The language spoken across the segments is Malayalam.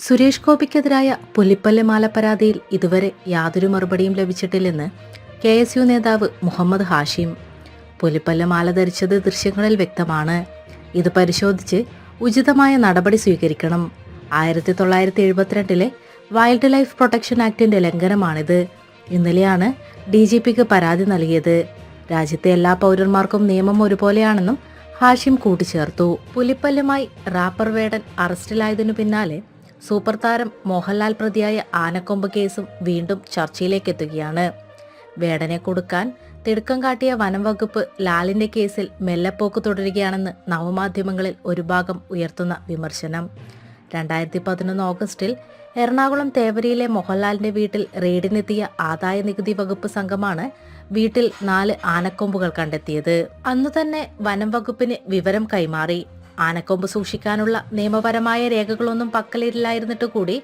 സുരേഷ് ഗോപിക്കെതിരായ പുലിപ്പല്ല് മാല പരാതിയിൽ ഇതുവരെ യാതൊരു മറുപടിയും ലഭിച്ചിട്ടില്ലെന്ന് കെ എസ് യു നേതാവ് മുഹമ്മദ് ഹാഷിം. പുലിപ്പല്ല് മാല ധരിച്ചത് ദൃശ്യങ്ങളിൽ വ്യക്തമാണ്. ഇത് പരിശോധിച്ച് ഉചിതമായ നടപടി സ്വീകരിക്കണം. ആയിരത്തി തൊള്ളായിരത്തി എഴുപത്തിരണ്ടിലെ വൈൽഡ് ലൈഫ് പ്രൊട്ടക്ഷൻ ആക്ടിന്റെ ലംഘനമാണിത്. ഇന്നലെയാണ് ഡി ജി പിക്ക് പരാതി നൽകിയത്. രാജ്യത്തെ എല്ലാ പൗരന്മാർക്കും നിയമം ഒരുപോലെയാണെന്നും ഹാഷിം കൂട്ടിച്ചേർത്തു. പുലിപ്പല്ലുമായി റാപ്പർ വേടൻ അറസ്റ്റിലായതിനു പിന്നാലെ സൂപ്പർ താരം മോഹൻലാൽ പ്രതിയായ ആനക്കൊമ്പ് കേസും വീണ്ടും ചർച്ചയിലേക്കെത്തുകയാണ്. വേടനെ കൊടുക്കാൻ തിടുക്കം കാട്ടിയ വനം വകുപ്പ് ലാലിന്റെ കേസിൽ മെല്ലെപ്പോക്ക് തുടരുകയാണെന്ന് നവമാധ്യമങ്ങളിൽ ഒരു ഭാഗം ഉയർത്തുന്ന വിമർശനം. രണ്ടായിരത്തി പതിനൊന്ന് ഓഗസ്റ്റിൽ എറണാകുളം തേവരിയിലെ മോഹൻലാലിന്റെ വീട്ടിൽ റെയ്ഡിനെത്തിയ ആദായ നികുതി വകുപ്പ് സംഘമാണ് വീട്ടിൽ നാല് ആനക്കൊമ്പുകൾ കണ്ടെത്തിയത്. അന്നു തന്നെ വനം വകുപ്പിന് വിവരം കൈമാറി. ആനക്കൊമ്പ് സൂക്ഷിക്കാനുള്ള നിയമപരമായ രേഖകളൊന്നും പക്കലില്ലായിരുന്നിട്ട് കൂടി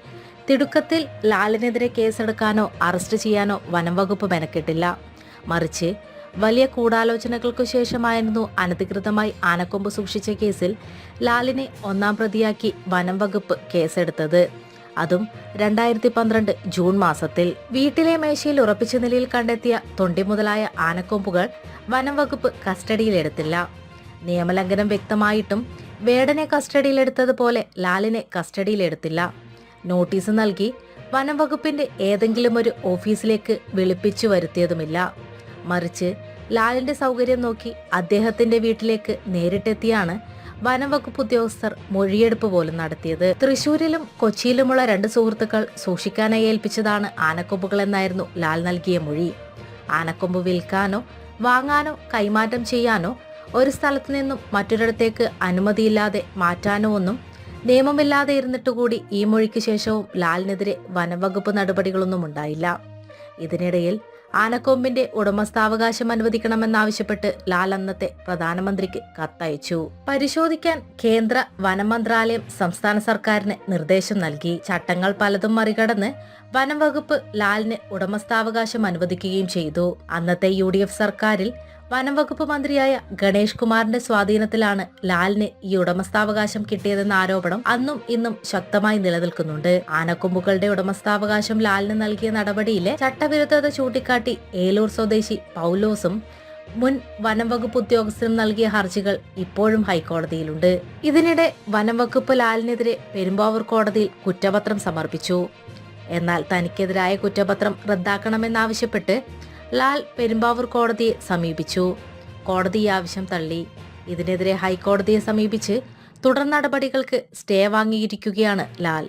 തിടുക്കത്തിൽ ലാലിനെതിരെ കേസെടുക്കാനോ അറസ്റ്റ് ചെയ്യാനോ വനം വകുപ്പ് മെനക്കെട്ടില്ല. മറിച്ച് വലിയ ഗൂഢാലോചനകൾക്കു ശേഷമായിരുന്നു അനധികൃതമായി ആനക്കൊമ്പ് സൂക്ഷിച്ച കേസിൽ ലാലിനെ ഒന്നാം പ്രതിയാക്കി വനം വകുപ്പ് കേസെടുത്തത്. അതും രണ്ടായിരത്തി പന്ത്രണ്ട് ജൂൺ മാസത്തിൽ. വീട്ടിലെ മേശയിൽ ഉറപ്പിച്ച നിലയിൽ കണ്ടെത്തിയ തൊണ്ടി മുതലായ ആനക്കൊമ്പുകൾ വനം വകുപ്പ് കസ്റ്റഡിയിലെടുത്തില്ല. നിയമലംഘനം വ്യക്തമായിട്ടും വേടനെ കസ്റ്റഡിയിലെടുത്തതുപോലെ ലാലിനെ കസ്റ്റഡിയിലെടുത്തില്ല. നോട്ടീസ് നൽകി വനം വകുപ്പിന്റെ ഏതെങ്കിലും ഒരു ഓഫീസിലേക്ക് വിളിപ്പിച്ചു വരുത്തിയതുമില്ല. മറിച്ച് ലാലിന്റെ സൗകര്യം നോക്കി അദ്ദേഹത്തിന്റെ വീട്ടിലേക്ക് നേരിട്ടെത്തിയാണ് വനം വകുപ്പ് ഉദ്യോഗസ്ഥർ മൊഴിയെടുപ്പ് പോലും നടത്തിയത്. തൃശൂരിലും കൊച്ചിയിലുമുള്ള രണ്ട് സുഹൃത്തുക്കൾ സൂക്ഷിക്കാനായി ഏൽപ്പിച്ചതാണ് ആനക്കൊമ്പുകൾ എന്നായിരുന്നു ലാൽ നൽകിയ മൊഴി. ആനക്കൊമ്പ് വിൽക്കാനോ വാങ്ങാനോ കൈമാറ്റം ചെയ്യാനോ ഒരു സ്ഥലത്തു നിന്നും മറ്റൊരിടത്തേക്ക് അനുമതിയില്ലാതെ മാറ്റാനോ ഒന്നും നിയമമില്ലാതെ ഇരുന്നിട്ട് കൂടി ഈ മൊഴിക്ക് ശേഷവും ലാലിനെതിരെ വനംവകുപ്പ് നടപടികളൊന്നും ഉണ്ടായില്ല. ഇതിനിടയിൽ ആനക്കൊമ്പിന്റെ ഉടമസ്ഥാവകാശം അനുവദിക്കണമെന്നാവശ്യപ്പെട്ട് ലാൽ അന്നത്തെ പ്രധാനമന്ത്രിക്ക് കത്തയച്ചു. പരിശോധിക്കാൻ കേന്ദ്ര വനം മന്ത്രാലയം സംസ്ഥാന സർക്കാരിന് നിർദ്ദേശം നൽകി. ചട്ടങ്ങൾ പലതും മറികടന്ന് വനം വകുപ്പ് ലാലിന് ഉടമസ്ഥാവകാശം അനുവദിക്കുകയും ചെയ്തു. അന്നത്തെ യു സർക്കാരിൽ വനം വകുപ്പ് മന്ത്രിയായ ഗണേഷ് കുമാറിന്റെ സ്വാധീനത്തിലാണ് ലാലിന് ഈ ഉടമസ്ഥാവകാശം കിട്ടിയതെന്ന ആരോപണം അന്നും ഇന്നും ശക്തമായി നിലനിൽക്കുന്നുണ്ട്. ആനക്കൊമ്പുകളുടെ ഉടമസ്ഥാവകാശം ലാലിന് നൽകിയ നടപടിയിലെ ചട്ടവിരുദ്ധത ചൂണ്ടിക്കാട്ടി ഏലൂർ സ്വദേശി പൗലോസും മുൻ വനംവകുപ്പ് ഉദ്യോഗസ്ഥരും നൽകിയ ഹർജികൾ ഇപ്പോഴും ഹൈക്കോടതിയിലുണ്ട്. ഇതിനിടെ വനംവകുപ്പ് ലാലിനെതിരെ പെരുമ്പാവൂർ കോടതിയിൽ കുറ്റപത്രം സമർപ്പിച്ചു. എന്നാൽ തനിക്കെതിരായ കുറ്റപത്രം റദ്ദാക്കണമെന്നാവശ്യപ്പെട്ട് ലാൽ പെരുമ്പാവൂർ കോടതിയെ സമീപിച്ചു. കോടതി ഈ ആവശ്യം തള്ളി. ഇതിനെതിരെ ഹൈക്കോടതിയെ സമീപിച്ച് തുടർ നടപടികൾക്ക് സ്റ്റേ വാങ്ങിയിരിക്കുകയാണ് ലാൽ.